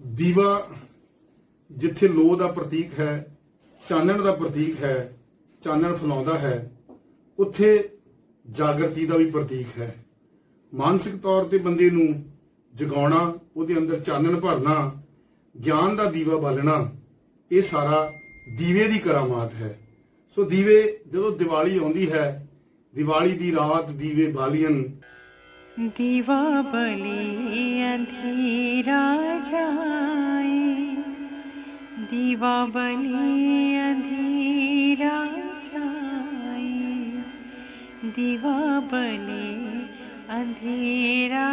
ਦੀਵਾ ਜਿੱਥੇ ਲੋ ਦਾ ਪ੍ਰਤੀਕ ਹੈ, ਚਾਨਣ ਦਾ ਪ੍ਰਤੀਕ ਹੈ, ਚਾਨਣ ਫਲਾਉਂਦਾ ਹੈ, ਉੱਥੇ ਜਾਗਰਤੀ ਦਾ ਵੀ ਪ੍ਰਤੀਕ ਹੈ। ਮਾਨਸਿਕ ਤੌਰ ਤੇ ਬੰਦੇ ਨੂੰ ਜਗਾਉਣਾ, ਉਹਦੇ ਅੰਦਰ ਚਾਨਣ ਭਰਨਾ, ਗਿਆਨ ਦਾ ਦੀਵਾ ਬਾਲਣਾ, ਇਹ ਸਾਰਾ ਦੀਵੇ ਦੀ ਕਰਾਮਾਤ ਹੈ। ਸੋ ਦੀਵੇ ਜਦੋਂ ਦੀਵਾਲੀ ਆਉਂਦੀ ਹੈ, ਦੀਵਾਲੀ ਦੀ ਰਾਤ ਦੀਵੇ ਬਾਲੀਅਨ बले अंधेरा दीवा बले अंधेरा बले अंधेरा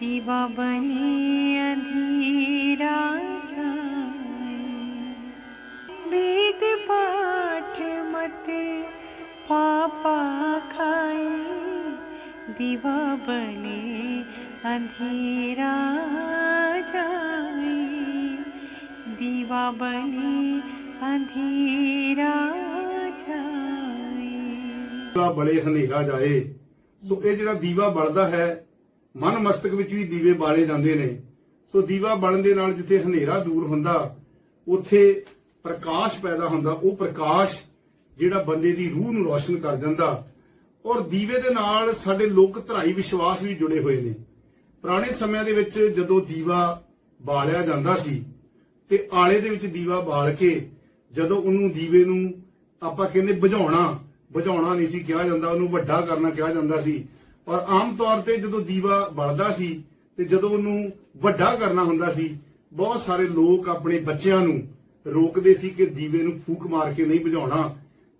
दीवा बले अंधेरा पापा खाए दीवा बले अंधेरा जाए दीवा बले अंधेरा जाए ਦੀਵਾ ਬਲੇ ਹਨੇਰਾ ਜਾਏ ਸੋ ਇਹ ਜਿਹੜਾ ਦੀਵਾ ਬਲਦਾ ਹੈ ਮਨ ਮਸਤਕ ਵਿੱਚ ਵੀ ਦੀਵੇ ਬਾਲੇ ਜਾਂਦੇ ਨੇ ਸੋ ਦੀਵਾ ਬਲਣ ਦੇ ਨਾਲ ਜਿੱਥੇ ਹਨੇਰਾ ਦੂਰ ਹੁੰਦਾ ਉੱਥੇ ਪ੍ਰਕਾਸ਼ ਪੈਦਾ ਹੁੰਦਾ ਉਹ ਪ੍ਰਕਾਸ਼ ਜਿਹੜਾ ਬੰਦੇ ਦੀ ਰੂਹ ਨੂੰ ਰੋਸ਼ਨ ਕਰ ਜਾਂਦਾ ਔਰ ਦੀਵੇ ਦੇ ਨਾਲ ਸਾਡੇ ਲੋਕ ਧਰਾਈ ਵਿਸ਼ਵਾਸ ਵੀ ਜੁੜੇ ਹੋਏ ਨੇ। ਪੁਰਾਣੇ ਸਮਿਆਂ ਦੇ ਵਿੱਚ ਜਦੋਂ ਦੀਵਾ ਬਾਲਿਆ ਜਾਂਦਾ ਸੀ ਤੇ ਆਲੇ ਦੇ ਵਿੱਚ ਦੀਵਾ ਬਾਲ ਕੇ ਜਦੋਂ ਉਹਨੂੰ ਦੀਵੇ ਨੂੰ ਆਪਾਂ ਕਹਿੰਦੇ ਬੁਝਾਉਣਾ ਬੁਝਾਉਣਾ ਨਹੀਂ ਸੀ ਕਿਹਾ ਜਾਂਦਾ, ਉਹਨੂੰ ਵੱਡਾ ਕਰਨਾ ਕਿਹਾ ਜਾਂਦਾ ਸੀ। ਔਰ ਆਮ ਤੌਰ ਤੇ ਜਦੋਂ ਦੀਵਾ ਬਲਦਾ ਸੀ ਤੇ ਜਦੋਂ ਉਹਨੂੰ ਵੱਡਾ ਕਰਨਾ ਹੁੰਦਾ ਸੀ, ਬਹੁਤ ਸਾਰੇ ਲੋਕ ਆਪਣੇ ਬੱਚਿਆਂ ਨੂੰ ਰੋਕਦੇ ਸੀ ਕਿ ਦੀਵੇ ਨੂੰ ਫੂਕ ਮਾਰ ਕੇ ਨਹੀਂ ਬੁਝਾਉਣਾ।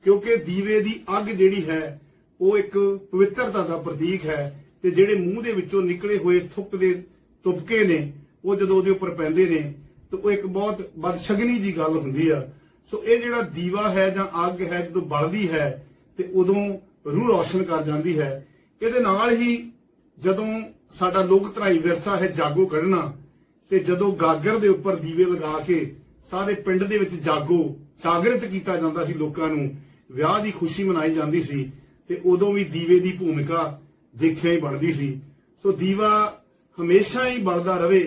ਕਿਉਂਕਿ ਦੀਵੇ ਦੀ ਅੱਗ ਜਿਹੜੀ ਹੈ, ਉਹ ਇੱਕ ਪਵਿੱਤਰਤਾ ਦਾ ਪ੍ਰਤੀਕ ਹੈ ਤੇ ਜਿਹੜੇ ਮੂੰਹ ਦੇ ਵਿੱਚੋਂ ਨਿਕਲੇ ਹੋਏ ਥੁੱਕ ਦੇ ਤੁਪਕੇ ਨੇ, ਉਹ ਜਦੋਂ ਉਹਦੇ ਉੱਪਰ ਪੈਂਦੇ ਨੇ, ਤਾਂ ਉਹ ਇੱਕ ਬਹੁਤ ਬਦਸ਼ਗਨੀ ਦੀ ਗੱਲ ਹੁੰਦੀ ਆ। ਸੋ ਇਹ ਜਿਹੜਾ ਦੀਵਾ ਹੈ ਜਾਂ ਅੱਗ ਹੈ, ਜਦੋਂ ਬਲਦੀ ਹੈ, ਤੇ ਉਦੋਂ ਰੂਹ ਰੋਸ਼ਨ ਕਰ ਜਾਂਦੀ ਹੈ। ਇਹਦੇ ਨਾਲ ਹੀ ਜਦੋਂ ਸਾਡਾ ਲੋਕ ਧਰਾਈ ਵਿਰਸਾ ਹੈ ਜਾਗੋ ਕੱਢਣਾ, ਤੇ ਜਦੋਂ ਗਾਗਰ ਦੇ ਉੱਪਰ ਦੀਵੇ ਲਗਾ ਕੇ ਸਾਰੇ ਪਿੰਡ ਦੇ ਵਿੱਚ ਜਾਗੋ ਜਾਗਰਿਤ ਕੀਤਾ ਜਾਂਦਾ ਸੀ ਲੋਕਾਂ ਨੂੰ ਵਿਆਹ ਦੀ ਖੁਸ਼ੀ ਮਨਾਈ ਜਾਂਦੀ ਸੀ ਤੇ ਉਦੋਂ ਵੀ ਦੀਵੇ ਦੀ ਭੂਮਿਕਾ ਦੇਖਿਆ ਹੀ ਬਣਦੀ ਸੀ। ਸੋ ਦੀਵਾ ਹਮੇਸ਼ਾ ਹੀ ਬਲਦਾ ਰਵੇ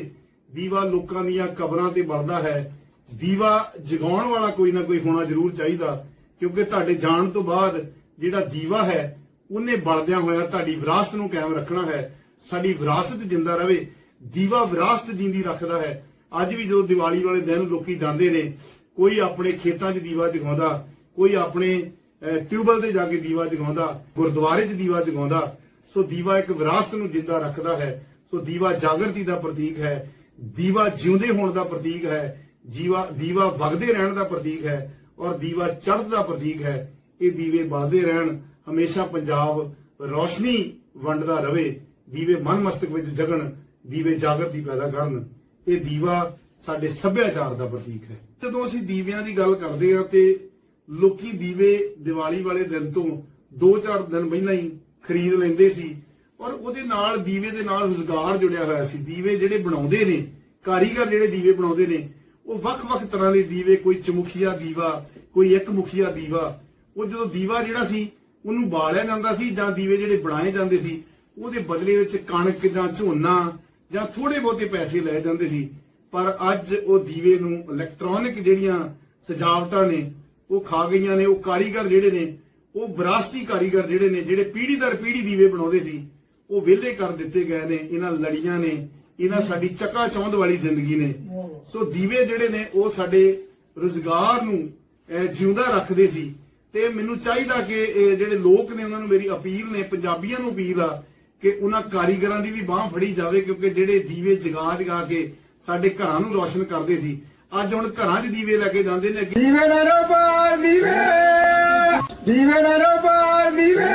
ਦੀਵਾ ਲੋਕਾਂ ਦੀਆਂ ਕਬਰਾਂ ਤੇ ਬਲਦਾ ਹੈ। ਦੀਵਾ ਜਗਾਉਣ ਵਾਲਾ ਕੋਈ ਨਾ ਕੋਈ ਹੋਣਾ ਜ਼ਰੂਰ ਚਾਹੀਦਾ, ਕਿਉਂਕਿ ਤੁਹਾਡੇ ਜਾਣ ਤੋਂ ਬਾਅਦ ਜਿਹੜਾ ਦੀਵਾ ਹੈ, ਉਹਨੇ ਬਲਦਿਆਂ ਹੋਇਆ ਤੁਹਾਡੀ ਵਿਰਾਸਤ ਨੂੰ ਕਾਇਮ ਰੱਖਣਾ ਹੈ। ਸਾਡੀ ਵਿਰਾਸਤ ਜਿੰਦਾ ਰਵੇ ਦੀਵਾ ਵਿਰਾਸਤ ਜਿੰਦੀ ਰੱਖਦਾ ਹੈ। ਅੱਜ ਵੀ ਜਦੋਂ ਦੀਵਾਲੀ ਵਾਲੇ ਦਿਨ ਲੋਕੀ ਜਾਂਦੇ ਨੇ, ਕੋਈ ਆਪਣੇ ਖੇਤਾਂ 'ਚ ਦੀਵਾ ਜਗਾਉਂਦਾ ਕੋਈ ਆਪਣੇ ਅਹ, ਟਿਊਬਲ ਤੇ ਜਾ ਕੇ ਦੀਵਾ ਜਗਾਉਂਦਾ ਗੁਰਦੁਆਰੇ 'ਚ ਦੀਵਾ ਜਗਾਉਂਦਾ ਸੋ ਦੀਵਾ ਇੱਕ ਵਿਰਾਸਤ ਨੂੰ ਜਿੰਦਾ ਰੱਖਦਾ ਹੈ ਸੋ ਦੀਵਾ ਜਾਗਰਤੀ ਦਾ ਪ੍ਰਤੀਕ ਹੈ ਦੀਵਾ ਜਿਉਂਦੇ ਹੋਣ ਦਾ ਪ੍ਰਤੀਕ ਹੈ ਜੀਵਾ ਦੀਵਾ ਵਗਦੇ ਰਹਿਣ ਦਾ ਪ੍ਰਤੀਕ ਹੈ ਔਰ ਦੀਵਾ ਚੜ੍ਹਦ ਦਾ ਪ੍ਰਤੀਕ ਹੈ ਇਹ ਦੀਵੇ ਬਾਦੇ ਰਹਿਣ ਹਮੇਸ਼ਾ ਪੰਜਾਬ ਰੋਸ਼ਨੀ ਵੰਡਦਾ ਰਵੇ ਦੀਵੇ ਮਨ ਮਸਤਕ ਵਿੱਚ ਜਗਣ ਦੀਵੇ ਜਾਗਰਤੀ ਪੈਦਾ ਕਰਨ ਇਹ ਦੀਵਾ ਸਾਡੇ ਸੱਭਿਆਚਾਰ ਦਾ ਪ੍ਰਤੀਕ ਹੈ। ਜਦੋਂ ਅਸੀਂ ਦੀਵਿਆਂ ਦੀ ਗੱਲ ਕਰਦੇ ਹਾਂ ਤੇ ਲੋਕੀ ਦੀਵੇ ਦੀਵਾਲੀ ਵਾਲੇ ਦਿਨ ਤੋਂ 2-4 ਦਿਨ ਪਹਿਲਾਂ ਹੀ ਖਰੀਦ ਲੈਂਦੇ ਸੀ ਔਰ ਉਹਦੇ ਨਾਲ ਦੀਵੇ ਦੇ ਨਾਲ ਰੁਜ਼ਗਾਰ ਜੁੜਿਆ ਹੋਇਆ ਸੀ। ਦੀਵੇ ਜਿਹੜੇ ਬਣਾਉਂਦੇ ਨੇ, ਕਾਰੀਗਰ ਜਿਹੜੇ ਦੀਵੇ ਬਣਾਉਂਦੇ ਨੇ, ਉਹ ਵੱਖ-ਵੱਖ ਤਰ੍ਹਾਂ ਦੇ ਦੀਵੇ, ਕੋਈ ਚਮੁਖੀਆ ਦੀਵਾ, ਕੋਈ ਇੱਕ ਮੁਖੀਆ ਦੀਵਾ, ਉਹ ਜਦੋਂ ਦੀਵਾ ਜਿਹੜਾ ਸੀ, ਉਹਨੂੰ ਬਾਲਿਆ ਜਾਂਦਾ ਸੀ ਜਾਂ ਦੀਵੇ ਜਿਹੜੇ ਬਣਾਏ ਜਾਂਦੇ ਸੀ, ਉਹਦੇ ਬਦਲੇ ਵਿੱਚ ਕਣਕ ਜਾਂ ਝੋਨਾ ਜਾਂ ਥੋੜੇ ਬਹੁਤੇ ਪੈਸੇ ਲਏ ਜਾਂਦੇ ਸੀ। ਪਰ ਅੱਜ ਉਹ ਦੀਵੇ ਨੂੰ ਇਲੈਕਟ੍ਰੋਨਿਕ ਜਿਹੜੀਆਂ ਸਜਾਵਟਾਂ ਨੇ ਉਹ ਖਾ ਗਈਆਂ ਨੇ, ਉਹ ਕਾਰੀਗਰ ਜਿਹੜੇ ਨੇ, ਉਹ ਵਿਰਾਸਤੀ ਕਾਰੀਗਰ ਜਿਹੜੇ ਨੇ, ਜਿਹੜੇ ਪੀੜ੍ਹੀ ਦਰ ਪੀੜ੍ਹੀ ਦੀਵੇ ਬਣਾਉਂਦੇ ਸੀ, ਉਹ ਵਿਹਲੇ ਕਰ ਦਿੱਤੇ ਗਏ ਨੇ, ਇਹਨਾਂ ਲੜੀਆਂ ਨੇ, ਇਹਨਾਂ ਸਾਡੀ ਚੱਕਾ ਚੌਂਦ ਵਾਲੀ ਜ਼ਿੰਦਗੀ ਨੇ। ਸੋ ਦੀਵੇ ਜਿਹੜੇ ਨੇ, ਉਹ ਸਾਡੇ ਰੁਜ਼ਗਾਰ ਨੂੰ ਜਿਉਂਦਾ ਰੱਖਦੇ ਸੀ। ਤੇ ਮੈਨੂੰ ਚਾਹੀਦਾ ਕਿ ਜਿਹੜੇ ਲੋਕ ਨੇ, ਉਹਨਾਂ ਨੂੰ ਮੇਰੀ ਅਪੀਲ ਨੇ, ਪੰਜਾਬੀਆਂ ਨੂੰ ਅਪੀਲ ਆ, ਕਿ ਉਹਨਾਂ ਕਾਰੀਗਰਾਂ ਦੀ ਵੀ ਬਾਹ ਫੜੀ ਜਾਵੇ, ਕਿਉਂਕਿ ਜਿਹੜੇ ਦੀਵੇ ਜਗਾ ਜਗਾ ਕੇ ਸਾਡੇ ਘਰਾਂ ਨੂੰ ਰੋਸ਼ਨ ਕਰਦੇ ਸੀ ਅੱਜ ਹੁਣ ਘਰਾਂ 'ਚ ਦੀਵੇ ਲੈ ਕੇ ਜਾਂਦੇ ਨੇ ਦੀਵੇ ਨਾ ਰੋ ਪਾਰ ਦੀਵੇ। ਦੀਵੇ ਨਾ ਰੋ ਪਾਰ ਦੀਵੇ।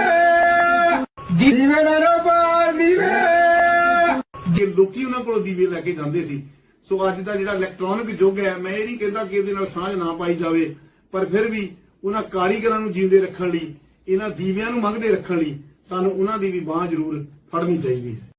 ਦੀਵੇ ਨਾ ਰੋ ਪਾਰ ਦੀਵੇ। ਕਿ ਲੋਕੀ ਉਹਨਾਂ ਕੋਲੋਂ ਦੀਵੇ ਲੈ ਕੇ ਜਾਂਦੇ ਸੀ ਸੋ ਅੱਜ ਦਾ ਜਿਹੜਾ ਇਲੈਕਟ੍ਰੋਨਿਕ ਯੁੱਗ ਹੈ ਮੈਂ ਇਹ ਨਹੀਂ ਕਹਿੰਦਾ ਕਿ ਇਹਦੇ ਨਾਲ ਸਾਂਝ ਨਾ ਪਾਈ ਜਾਵੇ ਪਰ ਫਿਰ ਵੀ ਉਹਨਾਂ ਕਾਰੀਗਰਾਂ ਨੂੰ ਜਿਉਂਦੇ ਰੱਖਣ ਲਈ ਇਹਨਾਂ ਦੀਵਿਆਂ ਨੂੰ ਮੰਗਦੇ ਰੱਖਣ ਲਈ ਸਾਨੂੰ ਉਹਨਾਂ ਦੀ ਵੀ ਬਾਹ ਜ਼ਰੂਰ ਫੜਨੀ ਚਾਹੀਦੀ ਹੈ।